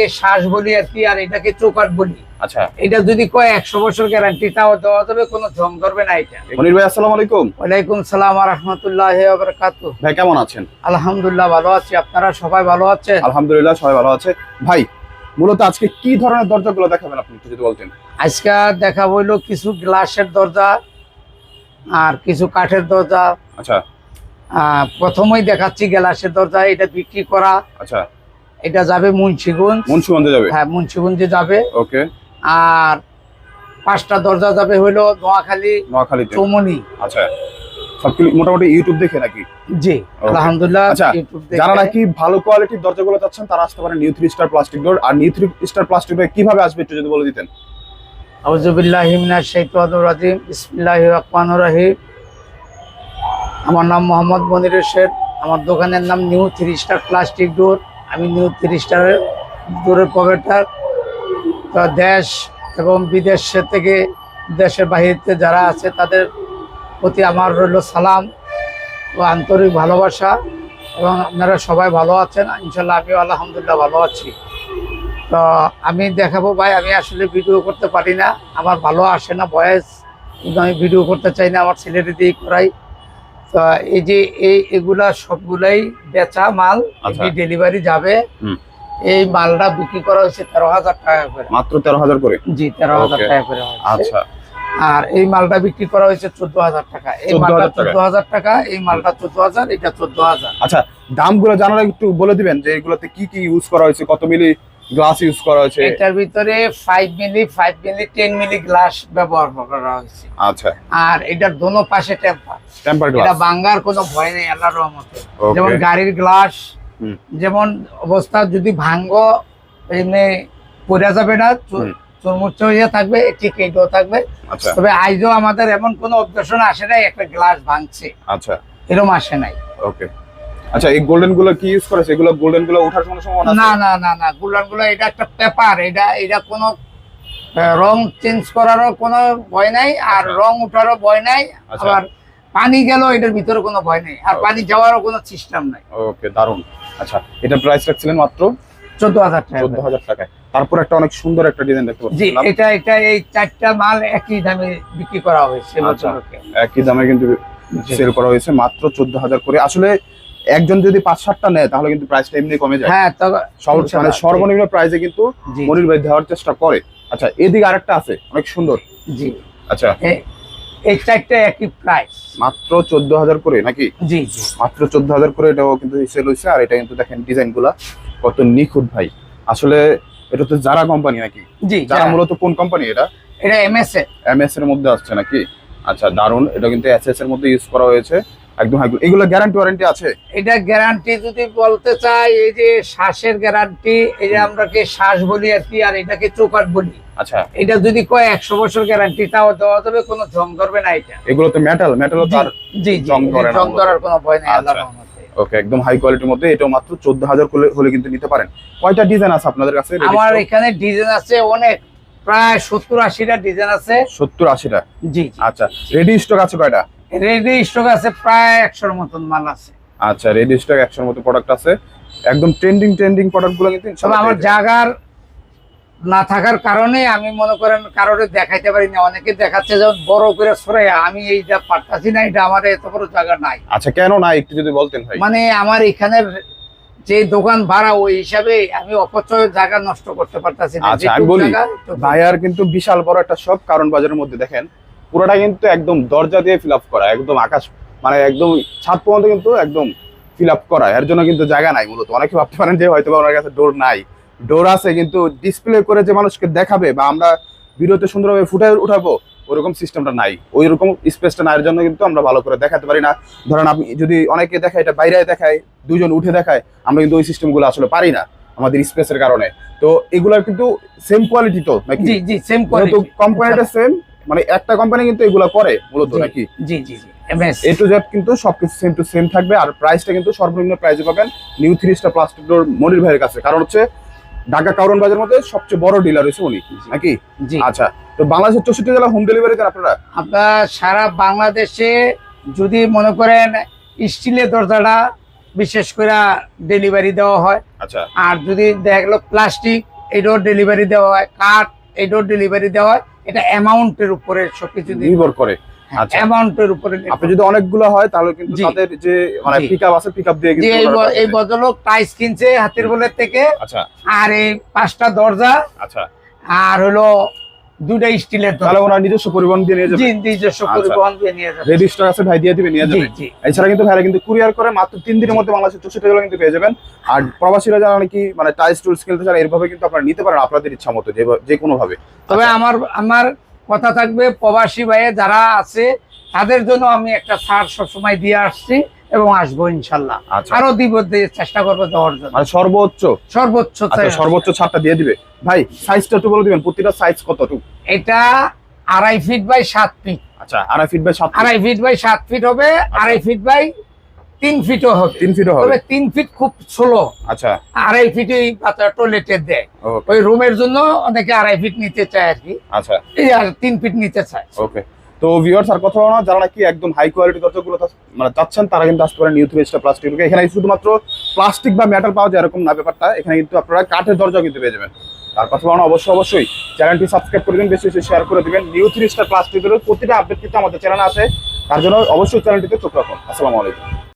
এটাকে শ্বাস বলি আর কি আর এটাকে চৌকাট বলি। আচ্ছা। এটা যদি কয় একশো বছর গ্যারান্টি তাও দেওয়া যাবে কোনো জং ধরবে না এটা। মনির ভাই আসসালামু আলাইকুম। ওয়ালাইকুম সালাম রহমতুল্লাহ বারকাতু ভাই কেমন আছেন? আলহামদুলিল্লাহ ভালো আছি। আপনারা সবাই ভালো আছেন? আলহামদুলিল্লাহ সবাই ভালো আছে। ভাই মূলত আজকে কি ধরনের দরজাগুলো দেখাবেন আপনি একটু যদি বলতেন? আজকে দেখা হইল কিছু গ্লাসের দরজা আর কিছু কাঠের দরজা। আচ্ছা। আহ, প্রথমেই দেখাচ্ছি গ্লাসের দরজা এটা বিক্রি করা। আচ্ছা। এটা যাবে মুন্সিগঞ্জ। মুন্সিগঞ্জে যাবে? হ্যাঁ মুন্সিগঞ্জে যাবে। ওকে। আর পাঁচটা দরজা যাবে হইল নোয়াখালী নোয়াখালী চৌমনি। আচ্ছা সবগুলো মোটামুটি ইউটিউব দেখে নাকি? জি আলহামদুলিল্লাহ আচ্ছা, যারা নাকি ভালো কোয়ালিটির দরজাগুলো চাচ্ছেন তারা আসতে পারেন new three star plastic door আর new three star plastic door কীভাবে আসবে একটু যদি বলে দিতেন? আউযুবিল্লাহি মিনাশ শাইতানির রাজিম। বিসমিল্লাহির রহমানির রহিম। আমার নাম মোহাম্মদ মনির শেখ আমার দোকানের নাম new three star plastic door আমি স্টারের ডোরের প্রোভাইডার তো দেশ এবং বিদেশ থেকে দেশের বাহিরে যারা আছে তাদের প্রতি আমার রইল সালাম ও আন্তরিক ভালোবাসা এবং আপনারা সবাই ভালো আছেন ইনশাল্লাহ আমিও আলহামদুলিল্লাহ ভালো আছি। তো আমি দেখাবো ভাই, আমি আসলে ভিডিও করতে পারি না, আমার ভালো আসে না, বয়স কিন্তু আমি ভিডিও করতে চাই না, আমার ছেলেটি দিয়ে করাই। তো এই যে এই এগুলা সবগুলাই বেচা মাল আচ্ছা। ডেলিভারি যাবে। এই মালটা বিক্রি করা হয়েছে তেরো হাজার টাকা করে। মাত্র তেরো হাজার করে? জি তেরো হাজার টাকা করে আচ্ছা। আর এই মালটা বিক্রি করা হয়েছে চোদ্দ হাজার টাকা। এই মালটা। চোদ্দ হাজার টাকা এই মালটা চোদ্দ হাজার এটা চোদ্দ হাজার। আচ্ছা দামগুলো জানার একটু বলে দিবেন যে এগুলোতে কি কি ইউজ করা হয়েছে কত মিলি গ্লাস ইউজ করা হয়েছে। এটার ভিতরে five milli five milli ten milli glass ব্যবহার করা হয়েছে। আচ্ছা। আর এটার দোনো পাশে টেম্পার টেম্পার গ্লাস এটা ভাঙ্গার কোনো ভয় নেই আল্লাহর রহমতে। যেমন গাড়ির গ্লাস যেমন অবস্থা যদি ভাঙ্গ এমনি পড়ে যাবে না হুম। চুরমুচ্চ হয়ে থাকবে ঠিক এইটাও থাকবে। আচ্ছা। তবে আইজও আমাদের এমন কোনো অবজেকশন আসে নাই একটা গ্লাস ভাঙছে। আচ্ছা। এরকম আসে নাই। ওকে আচ্ছা এই গোল্ডেনগুলো কি ইউজ করেছে এগুলো গোল্ডেনগুলো ওঠার কোনো সম্ভাবনা না না না না গুলানগুলো এটা একটা পেপার এটা এটা কোনো রং চেঞ্জ করারও কোনো ভয় নাই আর আচ্ছা। রং উঠারও ভয় নাই। আচ্ছা। আবার পানি গেল এটার ভিতরে কোনো ভয় নেই আর পানি যাওয়ারও কোনো সিস্টেম নাই। ওকে দারুণ আচ্ছা এটা প্রাইস রাখছিলেন মাত্র চোদ্দ হাজার টাকা। চোদ্দ হাজার টাকায়। তারপর একটা অনেক সুন্দর একটা ডিজাইন দেখতে জি পাচ্ছি এটা এটা এই চারটা মাল একই দামে বিক্রি করা হয়েছে আচ্ছা। একই দামে কিন্তু সেল করা হয়েছে মাত্র চোদ্দ হাজার করে। আসলে একজন যদি পাঁচ সাতটা নেয় তাহলে কিন্তু প্রাইসটা এমনি কমে যায়। হ্যাঁ মানে সর্বনিম্ন প্রাইসে কিন্তু মনির ভাই দেওয়ার চেষ্টা করে। আচ্ছা এদিকে আরেকটা আছে অনেক সুন্দর। জি। আচ্ছা। এ- এই চারটা একই প্রাইস মাত্র চোদ্দ হাজার করে নাকি? জি জি। মাত্র চোদ্দ হাজার করে এটাও কিন্তু সেল হয়েছে আর এটা কিন্তু দেখেন ডিজাইনগুলা কত নিখুঁত ভাই। আসলে এটা তো যারা কোম্পানি নাকি? জি যারা মূলত কোন কোম্পানি এটা? এটা এমএস এ এমএস এর মধ্যে আসছে নাকি? আচ্ছা দারুণ এটা কিন্তু এসএস এর মধ্যে ইউজ করা হয়েছে। একদম এগুলো গ্যারান্টি ওয়ারেন্টি আছে? এটা গ্যারান্টি যদি বলতে চাই এই যে শ্বাসের গ্যারান্টি এই যে আমরা কি শ্বাস বলি আর কি আর এটাকে চৌকাট বলি। আচ্ছা। এটা যদি কয় একশো বছর গ্যারান্টি তাও দেওয়া যাবে কোনো জং ধরবে না এটা। এগুলো তো মেটাল মেটালও তো জি জি জং ধরে জং বলতে। ধরার কোনো ভয় নেই আল্লাহর আচ্ছা। ওকে একদম হাই কোয়ালিটির মধ্যে এটাও মাত্র চোদ্দ হাজার হলে কিন্তু নিতে পারেন। কয়টা ডিজাইন আছে আপনাদের কাছে? আমার এখানে ডিজাইন আছে অনেক প্রায় সত্তর আশিটা ডিজাইন আছে। সত্তর আশিটা? জি আচ্ছা রেডি স্টক আছে কয়টা? রেডি স্টক আছে প্রায় একশোর মতন মাল আছে। আচ্ছা রেডি স্টক একশোর মতো প্রোডাক্ট আছে। একদম ট্রেন্ডিং ট্রেন্ডিং প্রোডাক্টগুলো কিন্তু ইনশাআল্লাহ আমার জাগার না থাকার কারণে আমি মনে করেন কারোরে দেখাইতে পারি না অনেকে দেখাচ্ছে যেমন বড় করে সরে আমি এইটা পারতাছি না এটা আমার এত বড় জায়গা নাই। আচ্ছা কেন না একটু যদি বলতেন ভাই। মানে আমার এখানের যে দোকান ভাড়া ওই হিসাবে আমি অপচয় জায়গা নষ্ট করতে পারতাছি না। আচ্ছা, আমি বলি, ভাইয়ার কিন্তু বিশাল বড় একটা শপ কারণ বাজারের মধ্যে দেখেন। পুরোটা কিন্তু একদম দরজা দিয়ে ফিল আপ করা একদম আকাশ মানে একদম ছাদ পর্যন্ত কিন্তু একদম ফিল আপ করা। এর জন্য কিন্তু জায়গা নাই মূলত। অনেকে ভাবতে পারেন যে হয়তো ওনার কাছে ডোর নাই। ডোর আছে কিন্তু ডিসপ্লে করে যে মানুষকে দেখাবে বা আমরা ভিডিওতে সুন্দরভাবে ফুটে উঠাবো ওরকম সিস্টেমটা নাই। ওই রকম স্পেসটা নাই এর জন্য কিন্তু আমরা ভালো করে দেখাতে পারি না। ধরেন আপনি যদি অনেকে দেখায় এটা বাইরে দেখায় দুজন উঠে দেখায় আমরা কিন্তু ওই সিস্টেমগুলো আসলে পারি না আমাদের স্পেসের কারণে। তো এগুলার কিন্তু সেম কোয়ালিটি তো নাকি? জি জি সেম কোয়ালিটি কোম্পানিটা সেম মানে একটা কোম্পানি কিন্তু এগুলা করে মূলত নাকি? জি জি জি এ টু জেড কিন্তু সবকিছু সেম টু সেম থাকবে আর প্রাইসটা কিন্তু সর্বনিম্ন প্রাইসে পাবেন new three star plastic door Monir ভাইয়ের কাছে। কারণ হচ্ছে ঢাকা মধ্যে সবচেয়ে বড় ডিলার হয়েছে উনি নাকি? জি। আচ্ছা তো বাংলাদেশের চৌষট্টি জেলা হোম ডেলিভারি দেন আপনারা? আপনার সারা বাংলাদেশে যদি মনে করেন স্টিলের দরজাটা বিশেষ করে ডেলিভারি দেওয়া হয় আচ্ছা। আর যদি দেখা গেলো প্লাস্টিক এটাও ডেলিভারি দেওয়া হয় কাঠ এটাও ডেলিভারি দেওয়া হয় এটা অ্যামাউন্টের উপরে সবকিছু নির্ভর করে আচ্ছা অ্যামাউন্টের উপরে আপনি যদি অনেকগুলো হয় তাহলে কিন্তু। তাদের যে মানে। পিকআপ আছে পিকআপ দিয়ে যে কিন্তু এই এই টাইস কিনছে হাতির বলের থেকে আচ্ছা আর এই পাঁচটা দরজা আচ্ছা আর হলো দুটা স্টিলের তাহলে ওনার নিজস্ব পরিবহন দিয়ে নিয়ে যাবে জি নিজস্ব আচ্ছা। পরিবহন দিয়ে নিয়ে যাবে রেডি স্টক আছে ভাই দিয়ে দিবে নিয়ে যাবে জি। এছাড়া কিন্তু ভাইরা কিন্তু কুরিয়ার করে মাত্র তিন দিনের মধ্যে বাংলাদেশের চৌষট্টি জেলা কিন্তু পেয়ে যাবেন। আর প্রবাসীরা যারা নাকি মানে টাইস টুলস খেলতে চান এরভাবে কিন্তু আপনারা নিতে পারেন আপনাদের ইচ্ছা মতো যে কোনো ভাবে তবে আচ্ছা। আমার আমার কথা থাকবে প্রবাসী ভাইয়ে যারা আছে তাদের জন্য আমি একটা ছাড় সবসময় দিয়ে আসছি। এবং আসব ইনশাল্লাহ। আচ্ছা। আরও দিব চেষ্টা করব দেওয়ার জন্য। মানে সর্বোচ্চ? সর্বোচ্চ আচ্ছা সর্বোচ্চ ছাড়টা দিয়ে দিবে। ভাই সাইজটা একটু বলে দিবেন প্রতিটা সাইজ কতটুকু? এটা আড়াই ফিট বাই সাত ফিট আচ্ছা আড়াই ফিট বাই সাত আড়াই ফিট বাই সাত ফিট হবে আড়াই ফিট বাই তিন ফিটও হবে। তিন ফিটও হবে। তিন ফিট খুব স্লো আচ্ছা। আড়াই ফিটই টয়লেটের দেয়। ওই রুমের জন্য অনেকে আড়াই ফিট নিতে চায় আর কি। আচ্ছা। এই আর তিন ফিট নিতে চায়। ওকে তো ভিউয়ার্স আর কথা না, যারা নাকি একদম হাই কোয়ালিটি দরজাগুলো মানে চাচ্ছেন, তারা কিন্তু আসতে পারেন নিউথ বেস্টা প্লাস্টিক এখানে শুধুমাত্র প্লাস্টিক বা মেটাল পাওয়া যায় এরকম না ব্যাপারটা, এখানে কিন্তু আপনারা কাঠের দরজা কিন্তু পেয়ে যাবেন। তার কথা বলো অবশ্যই অবশ্যই চ্যানেলটি সাবস্ক্রাইব করে দিন বেশি বেশি শেয়ার করে দেবেন। নিউ থ্রি স্টার প্লাস্টিকের প্রতিটা আপডেট কিন্তু আমাদের চ্যানেলে আছে। তার জন্য অবশ্যই চ্যানেলটিতে চোখ রাখুন। আসসালামু আলাইকুম।